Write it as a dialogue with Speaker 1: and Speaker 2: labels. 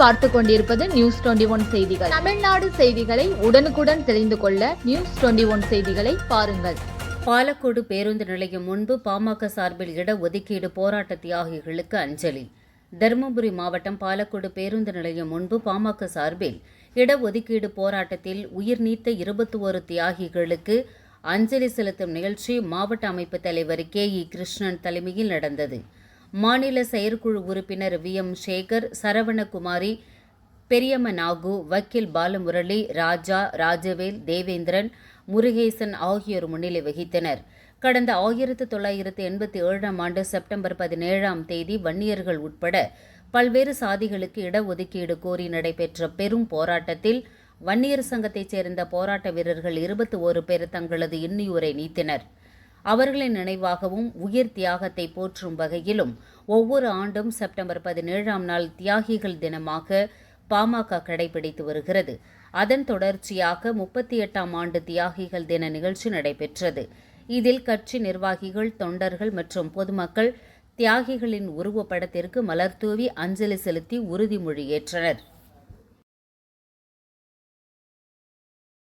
Speaker 1: பார்த்து கொண்டிருப்பது news twenty one செய்திகள். தமிழ்நாடு செய்திகளை உடனுக்குடன் தெரிந்து கொள்ள நியூஸ் டுவெண்டி ஒன் செய்திகளை பாருங்கள்.
Speaker 2: பாலக்கோடு பேருந்து நிலையம் முன்பு பாமக சார்பில் இடஒதுக்கீடு போராட்ட தியாகிகளுக்கு அஞ்சலி. தருமபுரி மாவட்டம் பாலக்கோடு பேருந்து நிலையம் முன்பு பாமக சார்பில் இடஒதுக்கீடு போராட்டத்தில் உயிர் நீத்த இருபத்தி ஒரு தியாகிகளுக்கு அஞ்சலி செலுத்தும் நிகழ்ச்சி மாவட்ட அமைப்பு தலைவர் கே இ கிருஷ்ணன் தலைமையில் நடந்தது. மாநில செயற்குழு உறுப்பினர் வி. எம். சேகர் சரவணகுமாரி பெரியம்ம நாகு வக்கீல் பாலமுரளி ராஜா ராஜவேல் தேவேந்திரன் முருகேசன் ஆகியோர் முன்னிலை வகித்தனர். கடந்த ஆயிரத்து தொள்ளாயிரத்து எண்பத்தி ஏழாம் ஆண்டு செப்டம்பர் பதினேழாம் தேதி வன்னியர்கள் உட்பட பல்வேறு சாதிகளுக்கு இடஒதுக்கீடு கோரி நடைபெற்ற பெரும் போராட்டத்தில் வன்னியர் சங்கத்தைச் சேர்ந்த போராட்ட வீரர்கள் இருபத்தி ஓரு பேர் தங்களது இன்னியூரை நீத்தினர். அவர்களின் நினைவாகவும் உயிர் தியாகத்தை போற்றும் வகையிலும் ஒவ்வொரு ஆண்டும் செப்டம்பர் பதினேழாம் நாள் தியாகிகள் தினமாக பாமக கடைபிடித்து வருகிறது. அதன் தொடர்ச்சியாக முப்பத்தி எட்டாம் ஆண்டு தியாகிகள் தின நிகழ்ச்சி நடைபெற்றது. இதில் கட்சி நிர்வாகிகள் தொண்டர்கள் மற்றும் பொதுமக்கள் தியாகிகளின் உருவப்படத்திற்கு மலர்தூவி அஞ்சலி செலுத்தி உறுதிமொழி ஏற்றனர்.